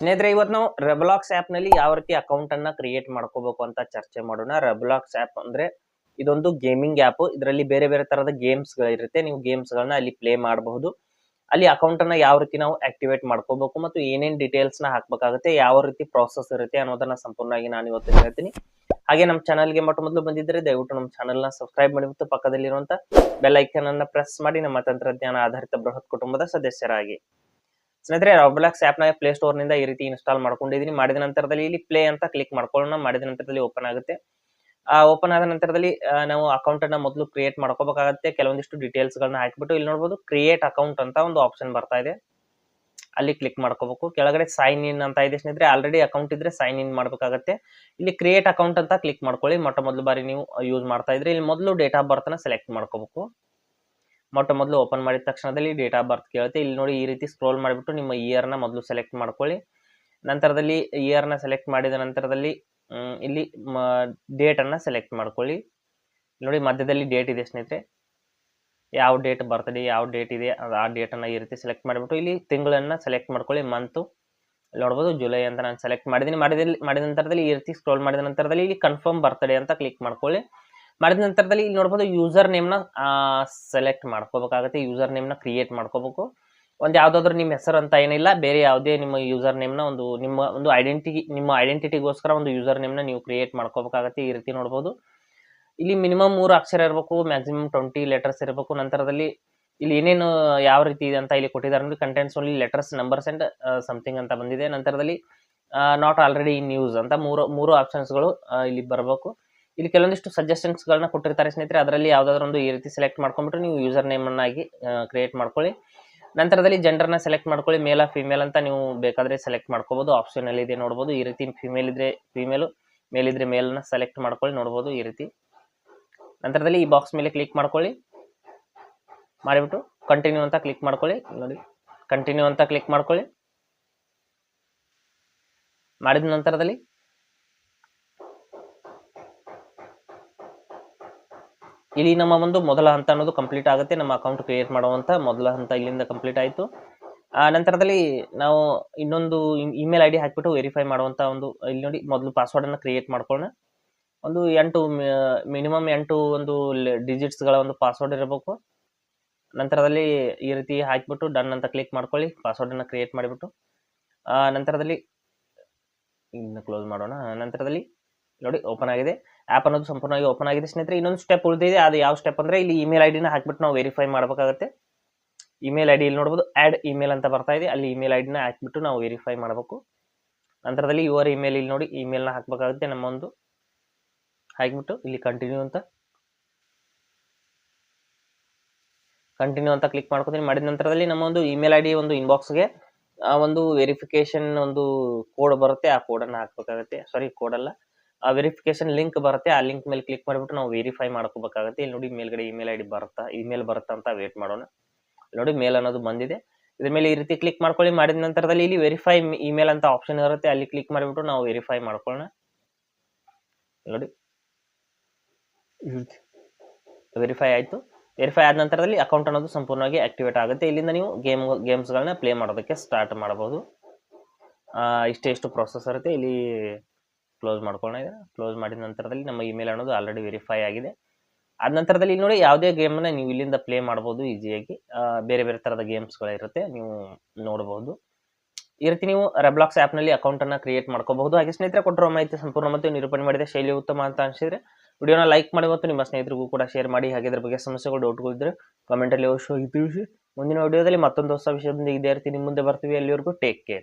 ಸ್ನೇಹಿತರೆ ಇವತ್ತು ನಾವು ರೆಬ್ಲಾಕ್ಸ್ ಆ್ಯಪ್ನಲ್ಲಿ ಯಾವ ರೀತಿ ಅಕೌಂಟ್ ಅನ್ನ ಕ್ರಿಯೇಟ್ ಮಾಡ್ಕೋಬೇಕು ಅಂತ ಚರ್ಚೆ ಮಾಡೋಣ. ರೆಬ್ಲಾಕ್ಸ್ ಆ್ಯಪ್ ಅಂದ್ರೆ ಇದೊಂದು ಗೇಮಿಂಗ್ ಆ್ಯಪ್ ಇದರಲ್ಲಿ ಬೇರೆ ಬೇರೆ ತರದ ಗೇಮ್ಸ್ ಗಳಿರುತ್ತೆ. ನೀವು ಗೇಮ್ಸ್ ಗಳನ್ನ ಅಲ್ಲಿ ಪ್ಲೇ ಮಾಡಬಹುದು. ಅಲ್ಲಿ ಅಕೌಂಟ್ ಅನ್ನ ಯಾವ ರೀತಿ ನಾವು ಆಕ್ಟಿವೇಟ್ ಮಾಡ್ಕೋಬೇಕು ಮತ್ತು ಏನೇನ್ ಡೀಟೇಲ್ಸ್ನ ಹಾಕಬೇಕಾಗುತ್ತೆ, ಯಾವ ರೀತಿ ಪ್ರಾಸೆಸ್ ಇರುತ್ತೆ ಅನ್ನೋದನ್ನ ಸಂಪೂರ್ಣವಾಗಿ ನಾನು ಇವತ್ತು ಹೇಳ್ತೀನಿ. ಹಾಗೆ ನಮ್ಮ ಚಾನಲ್ಗೆ ಮೊಟ್ಟ ಮೊದಲು ಬಂದಿದ್ದರೆ ದಯವಿಟ್ಟು ನಮ್ಮ ಚಾನಲ್ನ ಸಬ್ಸ್ಕ್ರೈಬ್ ಮಾಡಿ ಮತ್ತು ಪಕ್ಕದಲ್ಲಿರುವಂತ ಬೆಲ್ ಐಕನ್ ಅನ್ನ ಪ್ರೆಸ್ ಮಾಡಿ ನಮ್ಮ ತಂತ್ರಜ್ಞಾನ ಆಧಾರಿತ ಬೃಹತ್ ಕುಟುಂಬದ ಸದಸ್ಯರಾಗಿ. ಸ್ನೇಹಿತರೆ ರಾಬ್ಲಾಕ್ಸ್ ಆ್ಯಪ್ನ ಪ್ಲೇ ಸ್ಟೋರ್ನಿಂದ ಈ ರೀತಿ ಇನ್ಸ್ಟಾಲ್ ಮಾಡ್ಕೊಂಡಿದ್ದೀನಿ ಮಾಡಿದ ನಂತರದಲ್ಲಿ ಇಲ್ಲಿ ಪ್ಲೇ ಅಂತ ಕ್ಲಿಕ್ ಮಾಡ್ಕೊಳ್ಳೋಣ. ಮಾಡಿದ ನಂತರದಲ್ಲಿ ಓಪನ್ ಆಗುತ್ತೆ. ಆ ಓಪನ್ ಆದ ನಂತರದಲ್ಲಿ ನಾವು ಅಕೌಂಟ್ ಅನ್ನ ಮೊದಲು ಕ್ರಿಯೇಟ್ ಮಾಡ್ಕೋಬೇಕಾಗುತ್ತೆ. ಕೆಲವೊಂದಿಷ್ಟು ಡೀಟೇಲ್ಸ್ ಗಳನ್ನ ಹಾಕಿಬಿಟ್ಟು ಇಲ್ಲಿ ನೋಡಬಹುದು ಕ್ರಿಯೇಟ್ ಅಕೌಂಟ್ ಅಂತ ಒಂದು ಆಪ್ಷನ್ ಬರ್ತಾ ಇದೆ. ಅಲ್ಲಿ ಕ್ಲಿಕ್ ಮಾಡ್ಕೋಬೇಕು. ಕೆಳಗಡೆ ಸೈನ್ ಇನ್ ಅಂತ ಇದೆ ಸ್ನೇಹಿತರೆ. ಆಲ್ರೆಡಿ ಅಕೌಂಟ್ ಇದ್ರೆ ಸೈನ್ ಇನ್ ಮಾಡಬೇಕಾಗುತ್ತೆ. ಇಲ್ಲಿ ಕ್ರಿಯೇಟ್ ಅಕೌಂಟ್ ಅಂತ ಕ್ಲಿಕ್ ಮಾಡ್ಕೊಳ್ಳಿ. ಮೊಟ್ಟ ಮೊದಲು ಬಾರಿ ನೀವು ಯೂಸ್ ಮಾಡ್ತಾ ಇದ್ರೆ ಇಲ್ಲಿ ಮೊದಲು ಡೇಟ್ ಆಫ್ ಬರ್ತ್ನ ಸೆಲೆಕ್ಟ್ ಮಾಡ್ಕೋಬೇಕು. ಮೊಟ್ಟ ಮೊದಲು ಓಪನ್ ಮಾಡಿದ ತಕ್ಷಣದಲ್ಲಿ ಡೇಟ್ ಆಫ್ ಬರ್ತ್ ಕೇಳುತ್ತೆ. ಇಲ್ಲಿ ನೋಡಿ ಈ ರೀತಿ ಸ್ಕ್ರೋಲ್ ಮಾಡಿಬಿಟ್ಟು ನಿಮ್ಮ ಇಯರ್ನ ಮೊದಲು ಸೆಲೆಕ್ಟ್ ಮಾಡ್ಕೊಳ್ಳಿ. ನಂತರದಲ್ಲಿ ಇಯರ್ನ ಸೆಲೆಕ್ಟ್ ಮಾಡಿದ ನಂತರದಲ್ಲಿ ಇಲ್ಲಿ ಡೇಟನ್ನು ಸೆಲೆಕ್ಟ್ ಮಾಡ್ಕೊಳ್ಳಿ. ನೋಡಿ ಮಧ್ಯದಲ್ಲಿ ಡೇಟ್ ಇದೆ ಸ್ನೇಹಿತರೆ. ಯಾವ ಡೇಟ್ ಬರ್ತಡೆ ಯಾವ ಡೇಟ್ ಇದೆ ಆ ಡೇಟನ್ನು ಈ ರೀತಿ ಸೆಲೆಕ್ಟ್ ಮಾಡಿಬಿಟ್ಟು ಇಲ್ಲಿ ತಿಂಗಳನ್ನು ಸೆಲೆಕ್ಟ್ ಮಾಡ್ಕೊಳ್ಳಿ ಮಂತು ನೋಡ್ಬೋದು ಜುಲೈ ಅಂತ ನಾನು ಸೆಲೆಕ್ಟ್ ಮಾಡಿದ್ದೀನಿ. ಮಾಡಿದ ಮಾಡಿದ ನಂತರದಲ್ಲಿ ಈ ರೀತಿ ಸ್ಕ್ರೋಲ್ ಮಾಡಿದ ನಂತರದಲ್ಲಿ ಇಲ್ಲಿ ಕನ್ಫರ್ಮ್ ಬರ್ತಡೆ ಅಂತ ಕ್ಲಿಕ್ ಮಾಡ್ಕೊಳ್ಳಿ. ಮಾಡಿದ ನಂತರದಲ್ಲಿ ಇಲ್ಲಿ ನೋಡ್ಬೋದು ಯೂಸರ್ ನೇಮ್ನ ಸೆಲೆಕ್ಟ್ ಮಾಡ್ಕೋಬೇಕಾಗುತ್ತೆ ಯೂಸರ್ ನೇಮ್ನ ಕ್ರಿಯೇಟ್ ಮಾಡ್ಕೋಬೇಕು. ಒಂದು ಯಾವುದಾದ್ರು ನಿಮ್ಮ ಹೆಸರು ಅಂತ ಏನಿಲ್ಲ, ಬೇರೆ ಯಾವುದೇ ನಿಮ್ಮ ಯೂಸರ್ ನೇಮ್ನ ಒಂದು, ನಿಮ್ಮ ಒಂದು ಐಡೆಂಟಿಟಿ ನಿಮ್ಮ ಐಡೆಂಟಿಟಿಗೋಸ್ಕರ ಒಂದು ಯೂಸರ್ ನೇಮ್ನ ನೀವು ಕ್ರಿಯೇಟ್ ಮಾಡ್ಕೋಬೇಕಾಗತ್ತೆ ಈ ರೀತಿ ನೋಡ್ಬೋದು. ಇಲ್ಲಿ ಮಿನಿಮಮ್ ಮೂರು ಅಕ್ಷರ ಇರಬೇಕು ಮ್ಯಾಕ್ಸಿಮಮ್ ಟ್ವೆಂಟಿ ಲೆಟರ್ಸ್ ಇರಬೇಕು. ನಂತರದಲ್ಲಿ ಇಲ್ಲಿ ಏನೇನು ಯಾವ ರೀತಿ ಇದೆ ಅಂತ ಇಲ್ಲಿ ಕೊಟ್ಟಿದ್ದಾರೆ ಅಂದ್ರೆ contents only letters numbers and something ಅಂತ ಬಂದಿದೆ. ನಂತರದಲ್ಲಿ ನಾಟ್ ಆಲ್ರೆಡಿ ಇನ್ ಯೂಸ್ ಅಂತ ಮೂರು ಮೂರು ಆಪ್ಷನ್ಸ್ಗಳು ಇಲ್ಲಿ ಬರಬೇಕು. ಇಲ್ಲಿ ಕೆಲವೊಂದಿಷ್ಟು ಸಜೆಷನ್ಸ್ ಗಳನ್ನ ಕೊಟ್ಟಿರ್ತಾರೆ ಸ್ನೇಹಿತರೆ. ಅದರಲ್ಲಿ ಯಾವ್ದಾದ್ರು ಒಂದು ಈ ರೀತಿ ಸೆಲೆಕ್ಟ್ ಮಾಡ್ಕೊಂಡ್ಬಿಟ್ಟು ನೀವು ಯೂಸರ್ ನೇಮ್ ಅನ್ನಾಗಿ ಕ್ರಿಯೇಟ್ ಮಾಡ್ಕೊಳ್ಳಿ. ನಂತರದಲ್ಲಿ ಜೆಂಡರ್ನ ಸೆಲೆಕ್ಟ್ ಮಾಡ್ಕೊಳ್ಳಿ. ಮೇಲ ಫಿಮೇಲ್ ಅಂತ ನೀವು ಬೇಕಾದ್ರೆ ಸೆಲೆಕ್ಟ್ ಮಾಡ್ಕೋಬಹುದು ಆಪ್ಷನ್ ಅಲ್ಲಿ ಇದೆ ನೋಡ್ಬೋದು. ಈ ರೀತಿ ಫಿಮೇಲ್ ಇದ್ರೆ ಫಿಮೇಲ್ ಮೇಲ್ ಇದ್ರೆ ಮೇಲ್ನ ಸೆಲೆಕ್ಟ್ ಮಾಡ್ಕೊಳ್ಳಿ, ನೋಡ್ಬೋದು ಈ ರೀತಿ. ನಂತರದಲ್ಲಿ ಈ ಬಾಕ್ಸ್ ಮೇಲೆ ಕ್ಲಿಕ್ ಮಾಡ್ಕೊಳ್ಳಿ. ಮಾಡಿಬಿಟ್ಟು ಕಂಟಿನ್ಯೂ ಅಂತ ಕ್ಲಿಕ್ ಮಾಡ್ಕೊಳ್ಳಿ. ನೋಡಿ ಕಂಟಿನ್ಯೂ ಅಂತ ಕ್ಲಿಕ್ ಮಾಡ್ಕೊಳ್ಳಿ. ಮಾಡಿದ ನಂತರದಲ್ಲಿ ಇಲ್ಲಿ ನಮ್ಮ ಒಂದು ಮೊದಲ ಹಂತ ಅನ್ನೋದು ಕಂಪ್ಲೀಟ್ ಆಗುತ್ತೆ. ನಮ್ಮ ಅಕೌಂಟ್ ಕ್ರಿಯೇಟ್ ಮಾಡುವಂತ ಮೊದಲ ಹಂತ ಇಲ್ಲಿಂದ ಕಂಪ್ಲೀಟ್ ಆಯಿತು. ಆ, ನಂತರದಲ್ಲಿ ನಾವು ಇನ್ನೊಂದು ಇಮೇಲ್ ಐ ಡಿ ಹಾಕಿಬಿಟ್ಟು ವೆರಿಫೈ ಮಾಡುವಂತ ಒಂದು, ಇಲ್ಲಿ ನೋಡಿ ಮೊದಲು ಪಾಸ್ವರ್ಡ್ ಅನ್ನ ಕ್ರಿಯೇಟ್ ಮಾಡ್ಕೊಳ್ಳೋಣ. ಒಂದು ಎಂಟು ಮಿನಿಮಮ್ ಎಂಟು ಒಂದು ಡಿಜಿಟ್ಸ್ಗಳ ಒಂದು ಪಾಸ್ವರ್ಡ್ ಇರಬೇಕು. ನಂತರದಲ್ಲಿ ಈ ರೀತಿ ಹಾಕಿಬಿಟ್ಟು ಡನ್ ಅಂತ ಕ್ಲಿಕ್ ಮಾಡ್ಕೊಳ್ಳಿ. ಪಾಸ್ವರ್ಡ್ ಅನ್ನ ಕ್ರಿಯೇಟ್ ಮಾಡಿಬಿಟ್ಟು. ಆ, ನಂತರದಲ್ಲಿ ಇನ್ನು ಕ್ಲೋಸ್ ಮಾಡೋಣ. ನಂತರದಲ್ಲಿ ನೋಡಿ ಓಪನ್ ಆಗಿದೆ. ಆ್ಯಪ್ ಅನ್ನೋದು ಸಂಪೂರ್ಣವಾಗಿ ಓಪನ್ ಆಗಿದೆ. ಸ್ನೇಹಿತರೆ, ಇನ್ನೊಂದು ಸ್ಟೆಪ್ ಉಳಿದಿದೆ. ಅದು ಯಾವ ಸ್ಟೆಪ್ ಅಂದ್ರೆ ಇಲ್ಲಿ ಇಮೇಲ್ ಐ ಡಿನ ಹಾಕ್ಬಿಟ್ಟು ನಾವು ವೆರಿಫೈ ಮಾಡಬೇಕಾಗುತ್ತೆ. ಇಮೇಲ್ ಐ ಡಿ ಇಲ್ಲಿ ನೋಡ್ಬೋದು ಆ್ಯಡ್ ಇಮೇಲ್ ಅಂತ ಬರ್ತಾ ಇದೆ. ಅಲ್ಲಿ ಇಮೇಲ್ ಐ ಡಿನ ಹಾಕ್ಬಿಟ್ಟು ನಾವು ವೆರಿಫೈ ಮಾಡಬೇಕು. ನಂತರದಲ್ಲಿ ಯುವರ್ ಇಮೇಲ್ ಇಲ್ಲಿ ನೋಡಿ ಇಮೇಲ್ನ ಹಾಕಬೇಕಾಗುತ್ತೆ ನಮ್ಮ ಒಂದು ಹಾಕ್ಬಿಟ್ಟು ಇಲ್ಲಿ ಕಂಟಿನ್ಯೂ ಅಂತ. ಕಂಟಿನ್ಯೂ ಅಂತ ಕ್ಲಿಕ್ ಮಾಡ್ಕೊತೀನಿ. ಮಾಡಿದ ನಂತರದಲ್ಲಿ ನಮ್ಮ ಒಂದು ಇಮೇಲ್ ಐ ಡಿ ಒಂದು ಇನ್ಬಾಕ್ಸ್ಗೆ ಒಂದು ವೆರಿಫಿಕೇಶನ್ ಒಂದು ಕೋಡ್ ಬರುತ್ತೆ. ಆ ಕೋಡನ್ನು ಹಾಕ್ಬೇಕಾಗುತ್ತೆ. ಸಾರಿ ಕೋಡಲ್ಲ ಆ ವೆರಿಫಿಕೇಶನ್ ಲಿಂಕ್ ಬರುತ್ತೆ. ಆ ಲಿಂಕ್ ಮೇಲೆ ಕ್ಲಿಕ್ ಮಾಡಿಬಿಟ್ಟು ನಾವು ವೆರಿಫೈ ಮಾಡ್ಕೋಬೇಕಾಗುತ್ತೆ. ಇಲ್ಲಿ ನೋಡಿ ಮೇಲ್ಗಡೆ ಇಮೇಲ್ ಐ ಡಿ ಬರುತ್ತಾ? ಇಮೇಲ್ ಬರುತ್ತಾ ಅಂತ ವೇಟ್ ಮಾಡೋಣ. ನೋಡಿ ಮೇಲ್ ಅನ್ನೋದು ಬಂದಿದೆ. ಇದ್ರ ಮೇಲೆ ಈ ರೀತಿ ಕ್ಲಿಕ್ ಮಾಡ್ಕೊಳ್ಳಿ. ಮಾಡಿದ ನಂತರದಲ್ಲಿ ಇಲ್ಲಿ ವೆರಿಫೈ ಇಮೇಲ್ ಅಂತ ಆಪ್ಷನ್ ಇರುತ್ತೆ. ಅಲ್ಲಿ ಕ್ಲಿಕ್ ಮಾಡಿಬಿಟ್ಟು ನಾವು ವೆರಿಫೈ ಮಾಡ್ಕೊಳ್ಳೋಣ. ನೋಡಿ. ವೆರಿಫೈ ಆಯಿತು. ವೆರಿಫೈ ಆದ ನಂತರದಲ್ಲಿ ಅಕೌಂಟ್ ಅನ್ನೋದು ಸಂಪೂರ್ಣವಾಗಿ ಆಕ್ಟಿವೇಟ್ ಆಗುತ್ತೆ. ಇಲ್ಲಿಂದ ನೀವು ಗೇಮ್ ಗೇಮ್ಸ್ಗಳನ್ನ ಪ್ಲೇ ಮಾಡೋದಕ್ಕೆ ಸ್ಟಾರ್ಟ್ ಮಾಡಬಹುದು ಆ, ಇಷ್ಟೇ ಇಷ್ಟು ಪ್ರೊಸೆಸ್ ಇರುತ್ತೆ. ಇಲ್ಲಿ ಕ್ಲೋಸ್ ಮಾಡ್ಕೊಳ್ಳೋಣ ಕ್ಲೋಸ್ ಮಾಡಿದ ನಂತರದಲ್ಲಿ ನಮ್ಮ ಇಮೇಲ್ ಅನ್ನೋದು ಆಲ್ರೆಡಿ ವೆರಿಫೈ ಆಗಿದೆ. ಆದ ನಂತರದಲ್ಲಿ ಇಲ್ಲಿ ನೋಡಿ ಯಾವುದೇ ಗೇಮನ್ನ ನೀವು ಇಲ್ಲಿಂದ ಪ್ಲೇ ಮಾಡ್ಬೋದು ಈಸಿಯಾಗಿ ಬೇರೆ ಬೇರೆ ಥರದ ಗೇಮ್ಸ್ಗಳಿರುತ್ತೆ ನೀವು ನೋಡ್ಬೋದು. ಈ ರೀತಿ ನೀವು ರೆಬ್ಲಾಕ್ಸ್ ಆ್ಯಪ್ನಲ್ಲಿ ಅಕೌಂಟನ್ನು ಕ್ರಿಯೇಟ್ ಮಾಡ್ಕೋಬಹುದು. ಹಾಗೆ ಸ್ನೇಹಿತರೆ, ಕೊಟ್ಟಿರೋ ಮಾಹಿತಿ ಸಂಪೂರ್ಣ ಮತ್ತು ನಿರೂಪಣೆ ಮಾಡಿದ. ಶೈಲಿ ಉತ್ತಮ ಅಂತ ಅನಿಸಿದ್ರೆ ವಿಡಿಯೋನ ಲೈಕ್ ಮಾಡಿ ಮತ್ತು ನಿಮ್ಮ ಸ್ನೇಹಿತರಿಗೂ ಕೂಡ ಶೇರ್ ಮಾಡಿ. ಹಾಗೆ ಇದ್ರ ಬಗ್ಗೆ ಸಮಸ್ಯೆಗಳು ಡೌಟ್ಗಳು ಇದ್ದರೆ ಕಮೆಂಟಲ್ಲಿ ಅವಶ್ಯವಾಗಿ ತಿಳಿಸಿ. ಮುಂದಿನ ವಿಡಿಯೋದಲ್ಲಿ ಮತ್ತೊಂದು ಹೊಸ ವಿಷಯದೊಂದಿಗೆ ಇದೇ ರೀತಿ ನಿಮ್ಮ ಮುಂದೆ ಬರ್ತೀವಿ. ಅಲ್ಲಿವರೆಗೂ ಟೇಕ್ ಕೇರ್